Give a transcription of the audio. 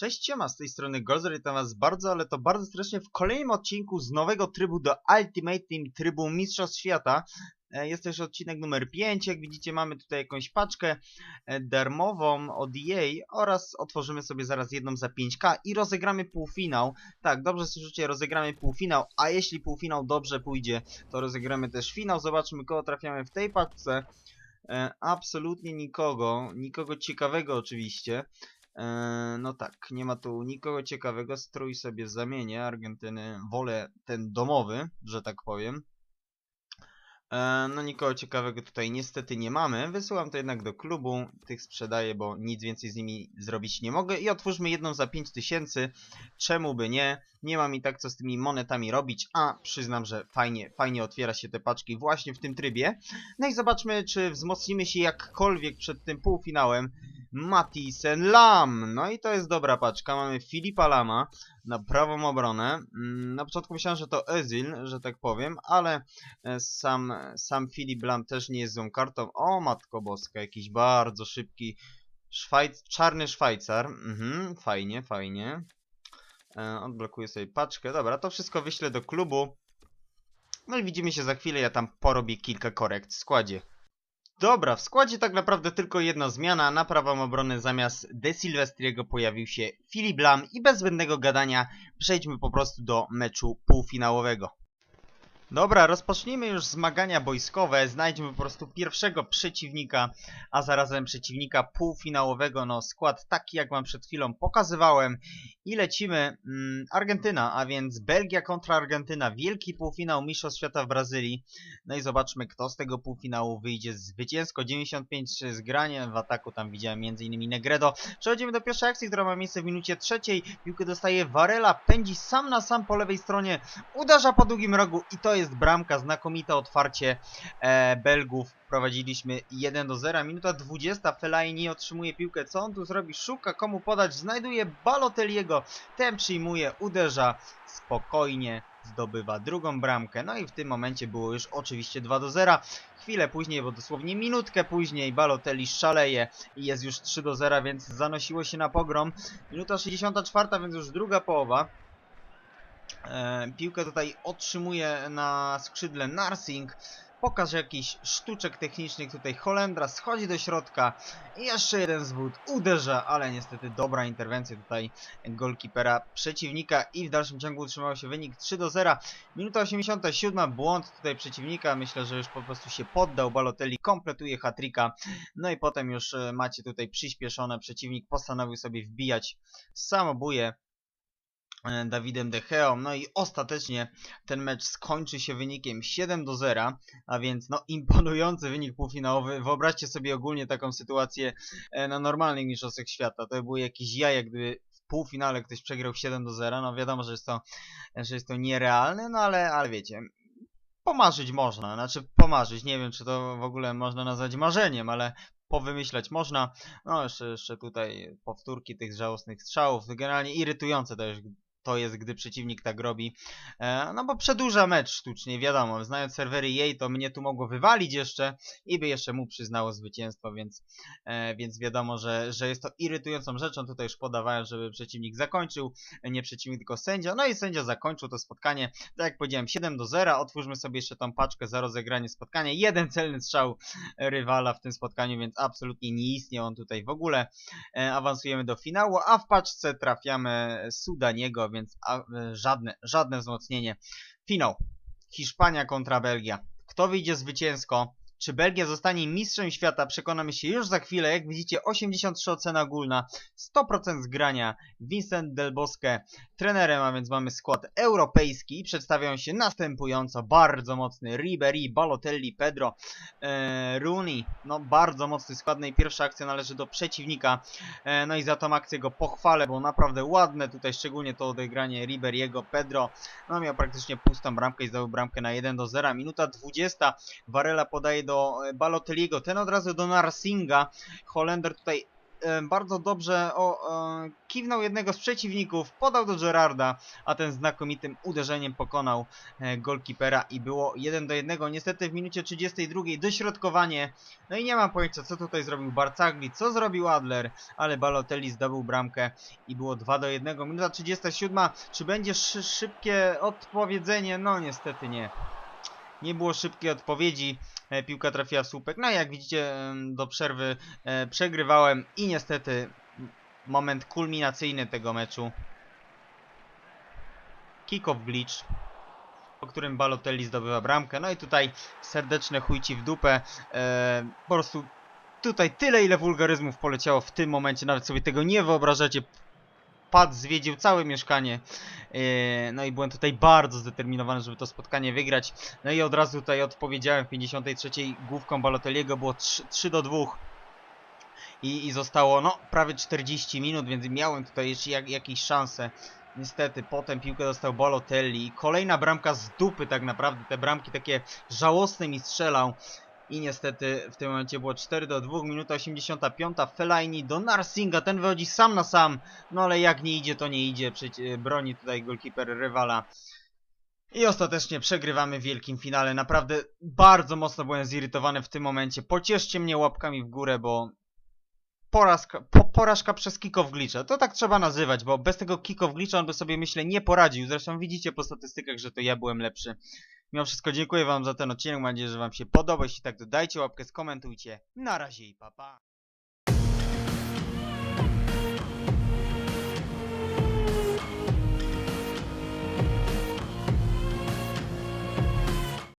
Cześć, siema, z tej strony Gozer, witam was bardzo, ale to bardzo serdecznie w kolejnym odcinku z nowego trybu do Ultimate Team, trybu Mistrzostw Świata. E, Jest też odcinek numer 5, jak widzicie mamy tutaj jakąś paczkę e, darmową od EA oraz otworzymy sobie zaraz jedną za 5k i rozegramy półfinał. Tak, dobrze słyszycie, rozegramy półfinał, a jeśli półfinał dobrze pójdzie, to rozegramy też finał. Zobaczmy kogo trafiamy w tej paczce. E, absolutnie nikogo, nikogo ciekawego oczywiście. E, no tak, nie ma tu nikogo ciekawego, strój sobie zamienię, Argentyny, wolę ten domowy, że tak powiem. E, no nikogo ciekawego tutaj niestety nie mamy, wysyłam to jednak do klubu, tych sprzedaję, bo nic więcej z nimi zrobić nie mogę. I otwórzmy jedną za 5000, czemu by nie, nie mam i tak co z tymi monetami robić, a przyznam, że fajnie, fajnie otwiera się te paczki właśnie w tym trybie. No i zobaczmy, czy wzmocnimy się jakkolwiek przed tym półfinałem. Matisen Lam. No i to jest dobra paczka. Mamy Filipa Lama na prawą obronę. Mm, Na początku myślałem, że to Ezil, że tak powiem, ale e, sam, sam Filip Lam też nie jest złą kartą. O, Matko Boska, jakiś bardzo szybki Szwajc czarny Szwajcar. Mhm, fajnie, fajnie. E, odblokuję sobie paczkę. Dobra, to wszystko wyślę do klubu. No i widzimy się za chwilę, ja tam porobię kilka korekt w składzie. Dobra, w składzie tak naprawdę tylko jedna zmiana. Na prawą obronę zamiast De Silvestriego pojawił się Filip Lam i bez zbędnego gadania przejdźmy po prostu do meczu półfinałowego. Dobra, rozpocznijmy już zmagania boiskowe. Znajdźmy po prostu pierwszego przeciwnika, a zarazem przeciwnika półfinałowego. No, skład taki jak wam przed chwilą pokazywałem. I lecimy mm, Argentyna, a więc Belgia kontra Argentyna. Wielki półfinał Mistrzostw Świata w Brazylii. No i zobaczmy, kto z tego półfinału wyjdzie zwycięsko. 95 zgranie w ataku, tam widziałem m.in. Negredo. Przechodzimy do pierwszej akcji, która ma miejsce w minucie trzeciej. Piłkę dostaje Varela, pędzi sam na sam po lewej stronie, uderza po długim rogu i to jest bramka. Znakomite otwarcie e, Belgów. Prowadziliśmy 1 do 0. Minuta 20. Fellaini otrzymuje piłkę. Co on tu zrobi? Szuka komu podać. Znajduje Balotelliego. Ten przyjmuje, uderza spokojnie. Zdobywa drugą bramkę. No i w tym momencie było już oczywiście 2 do 0. Chwilę później, bo dosłownie minutkę później Balotelli szaleje i jest już 3 do 0, więc zanosiło się na pogrom. Minuta 64, więc już druga połowa. E, piłkę tutaj otrzymuje na skrzydle Narsing. Pokaż jakiś sztuczek technicznych tutaj Holendra, schodzi do środka. Jeszcze jeden zwód, uderza, ale niestety dobra interwencja tutaj golkipera przeciwnika. I w dalszym ciągu utrzymał się wynik 3 do 0. Minuta 87, błąd tutaj przeciwnika, myślę, że już po prostu się poddał, Balotelli kompletuje hatrika, no i potem już e, macie tutaj przyspieszone, przeciwnik postanowił sobie wbijać samobuje Dawidem De Gea. No i ostatecznie ten mecz skończy się wynikiem 7 do 0, a więc no imponujący wynik półfinałowy. Wyobraźcie sobie ogólnie taką sytuację e, na normalnych mistrzostwach świata. To były jakieś jaja, gdyby w półfinale ktoś przegrał 7 do 0. No wiadomo, że jest to, że jest to nierealne, no ale, ale wiecie. Pomarzyć można, znaczy pomarzyć, nie wiem czy to w ogóle można nazwać marzeniem, ale powymyślać można. No jeszcze, jeszcze tutaj powtórki tych żałosnych strzałów, generalnie irytujące to już to jest, gdy przeciwnik tak robi. E, no bo przedłuża mecz sztucznie, wiadomo. Znając serwery jej, to mnie tu mogło wywalić jeszcze i by jeszcze mu przyznało zwycięstwo, więc, e, więc wiadomo, że, że jest to irytującą rzeczą. Tutaj już podawałem, żeby przeciwnik zakończył, nie przeciwnik, tylko sędzia. No i sędzia zakończył to spotkanie. Tak jak powiedziałem, 7 do 0. Otwórzmy sobie jeszcze tą paczkę za rozegranie spotkania. Jeden celny strzał rywala w tym spotkaniu, więc absolutnie nie istnieje on tutaj w ogóle. E, awansujemy do finału, a w paczce trafiamy Sudaniego, więc a, e, żadne, żadne wzmocnienie. Finał. Hiszpania kontra Belgia. Kto wyjdzie zwycięsko? Czy Belgia zostanie mistrzem świata? Przekonamy się już za chwilę. Jak widzicie, 83 ocena ogólna, 100% zgrania. Vincent Del Bosque trenerem, a więc mamy skład europejski. Przedstawiają się następująco bardzo mocny Ribery, Balotelli, Pedro, e, Rooney. No bardzo mocny skład. No i pierwsza akcja należy do przeciwnika. E, no i za tą akcję go pochwalę, bo naprawdę ładne tutaj, szczególnie to odegranie Ribery'ego, Pedro. No miał praktycznie pustą bramkę i zdobył bramkę na 1 do 0. Minuta 20. Varela podaje do e, Balotelliego, ten od razu do Narsinga. Holender tutaj e, bardzo dobrze o, e, kiwnął jednego z przeciwników, podał do Gerarda, a ten znakomitym uderzeniem pokonał golkipera i było 1 do 1. Niestety w minucie 32 dośrodkowanie. No i nie mam pojęcia co tutaj zrobił Barcagli, co zrobił Adler, ale Balotelli zdobył bramkę i było 2 do 1. Minuta 37. Czy będzie szy szybkie odpowiedzenie? No niestety nie. Nie było szybkiej odpowiedzi. E, Piłka trafiła w słupek. No i jak widzicie do przerwy e, przegrywałem i niestety moment kulminacyjny tego meczu. Kick-off glitch, po którym Balotelli zdobywa bramkę. No i tutaj serdeczne chujci w dupę. E, po prostu tutaj tyle ile wulgaryzmów poleciało w tym momencie, nawet sobie tego nie wyobrażacie. Pad zwiedził całe mieszkanie. E, No i byłem tutaj bardzo zdeterminowany, żeby to spotkanie wygrać. No i od razu tutaj odpowiedziałem w 53 główką Balotelliego, było 3, 3 do 2. I, I zostało no prawie 40 minut, więc miałem tutaj jeszcze jak, jakieś szanse. Niestety potem piłkę dostał Balotelli. Kolejna bramka z dupy tak naprawdę. Te bramki takie żałosne mi strzelał. I niestety w tym momencie było 4 do 2, minuta 85. Fellaini do Narsinga, ten wychodzi sam na sam. No ale jak nie idzie, to nie idzie. Przecież broni tutaj golkiper rywala. I ostatecznie przegrywamy w wielkim finale. Naprawdę bardzo mocno byłem zirytowany w tym momencie. Pocieszcie mnie łapkami w górę, bo porażka, po, porażka przez kick-off glitcha. To tak trzeba nazywać, bo bez tego kick-off glitcha on by sobie myślę nie poradził. Zresztą widzicie po statystykach, że to ja byłem lepszy. Mimo wszystko dziękuję wam za ten odcinek. Mam nadzieję, że wam się podoba. Jeśli tak, to dajcie łapkę, skomentujcie. Na razie i pa pa.